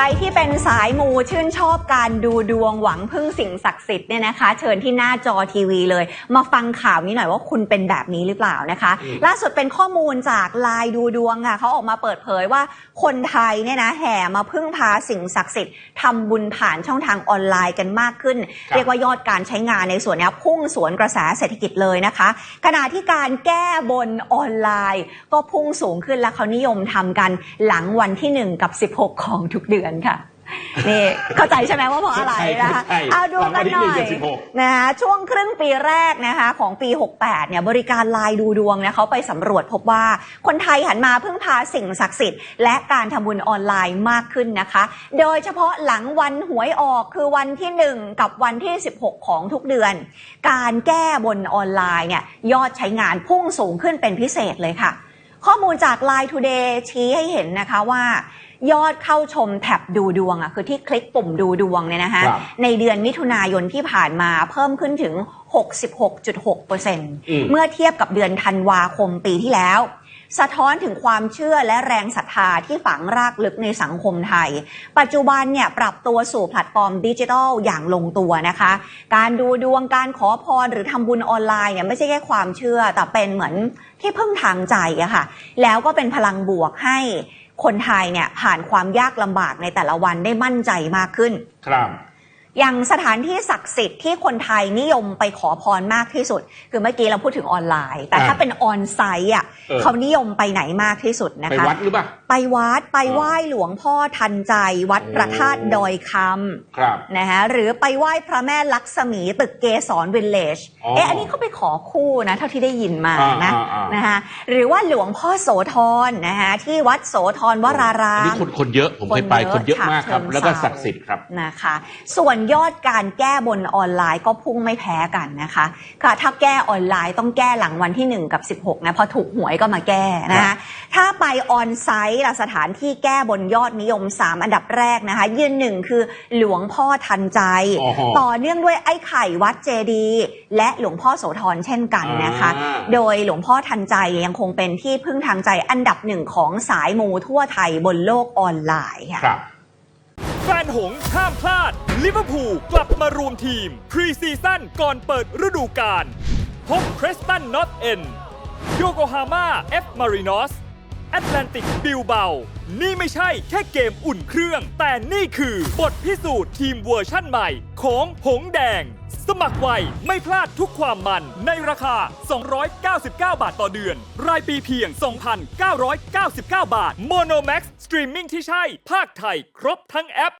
รที่เป็นสายมูชื่นชอบการดูดวงหวังพึ่งสิ่งศักดิ์สิทธิ์เนี่ยนะคะ เชิญที่หน้าจอทีวีเลย มาฟังข่าวนี้หน่อยว่าคุณเป็นแบบนี้หรือเปล่านะคะอืมล่าสุดเป็นข้อมูลจากไลน์ดูดวงค่ะเขาออกมาเปิดเผยว่าคนไทยเนี่ยนะแห่มาพึ่งพาสิ่งศักดิ์สิทธิ์ทำบุญผ่านช่องทางออนไลน์กันมากขึ้นครับเรียกว่ายอดการใช้งานในส่วนเนี้ยพุ่งสวนกระแสเศรษฐกิจเลยนะคะ ขณะที่การแก้บนออนไลน์ ก็พุ่งสูงขึ้นและเขานิยมทำกันหลังวันที่ 1 กับ 16 ของทุกเดือนค่ะ นี่เข้าใจใช่ไหมว่าเพราะอะไรนะคะใช่ใช่เอาดูกันหน่อหลังวันที่ย1กับ16นะคะช่วงครึ่งปีแรกนะคะ ของปี 68 เนี่ยบริการไลน์ดูดวงเนี่ยเขาไปสำรวจพบว่าคนไทยหันมาพึ่งพาสิ่งศักดิ์สิทธิ์และการทำบุญออนไลน์มากขึ้นนะคะ โดยเฉพาะหลังวันหวยออกคือวันที่ 1 กับวันที่ 16 ของทุกเดือน การแก้บนออนไลน์เนี่ยยอดใช้งานพุ่งสูงขึ้นเป็นพิเศษเลยค่ะ ข้อมูลจาก Line Today ชี้ให้เห็นนะคะว่า ยอดเข้าชมแท็บดูดวงอะคือที่คลิกปุ่มดูดวงเนี่ยนะคะครับในเดือนมิถุนายนที่ผ่านมาเพิ่มขึ้นถึง 66.6%อืมเมื่อเทียบกับเดือนธันวาคมปีที่แล้ว สะท้อนถึงความเชื่อและแรงศรัทธาที่ฝังรากลึกในสังคมไทย ปัจจุบันเนี่ยปรับตัวสู่แพลตฟอร์มดิจิทัลอย่างลงตัวนะคะ การดูดวงการขอพรหรือทำบุญออนไลน์เนี่ยไม่ใช่แค่ความเชื่อแต่เป็นเหมือนที่พึ่งทางใจอะค่ะ แล้วก็เป็นพลังบวกให้ คนไทยเนี่ยผ่านความยากลำบากในแต่ละวันได้มั่นใจมากขึ้น ครับ อย่างสถานที่ศักดิ์สิทธิ์ที่คนไทยนิยมไปขอพรมากที่สุด คือเมื่อกี้เราพูดถึงออนไลน์ แต่อ่าถ้าเป็นออนไซต์อะเออเขานิยมไปไหนมากที่สุดนะไปคะวัดหรือเปล่าไปวัดไปไหว้หลวงพ่อทันใจ วัดโอ้พระธาตุดอยคครับำนะคะหรือไปไหว้พระแม่ลักษมีตึกเกสรวิลเลจอ๋อเอ๊ะอันนี้เขาไปขอคู่นะ เท่าที่ได้ยินมาอ่านะอ่าอ่านนะคะหรือว่าหลวงพ่อโสธรนะคะที่วัดโสธรวรารามอันนี้คนคนเยอะผมเคยไปคคนนเยเยอะอะมากครับฉะเชิงเทราแล้วก็ศักดิ์สิทธิ์ครับนะคะ ส่วนยอดการแก้บนออนไลน์ก็พุ่งไม่แพ้กันนะคะค่ะถ้าแก้ออนไลน์ต้องแก้หลังวันที่ 1 กับ 16นะพอถูกหวยก็มาแก้นะครัคะบถ้าไปออนไซต์ล่ะสถานที่แก้บนยอดนิยม 3 อันดับแรกนะคะ ยืนหนึ่งคือหลวงพ่อทันใจโอ้โหต่อเนื่องด้วยไอ้ไข่วัดเจดีย์และหลวงพ่อโสธรเช่นกันนะคะอ่าโดยหลวงพ่อทันใจยังคงเป็นที่พึ่งทางใจอันดับหนึ่งของสายมูทั่วไทยบนโลกออนไลน์ค่ะครับแฟนหงส์ห้ามพลาด ลิเวอร์พูลกลับมารวมทีม พรีซีซั่นก่อนเปิดฤดูกาลพบคริสตันนอตเอ็นโยโกฮาม่าเอฟมารินอส แอตแลนติกบิลเบา นี่ไม่ใช่แค่เกมอุ่นเครื่อง แต่นี่คือบทพิสูจน์ทีมเวอร์ชั่นใหม่ของหงแดง สมัครไวไม่พลาดทุกความมันในราคา 299 บาทต่อเดือน รายปีเพียง 2,999 บาท Monomax สตรีมมิ่งที่ใช่ ภาคไทย ครบทั้งแอป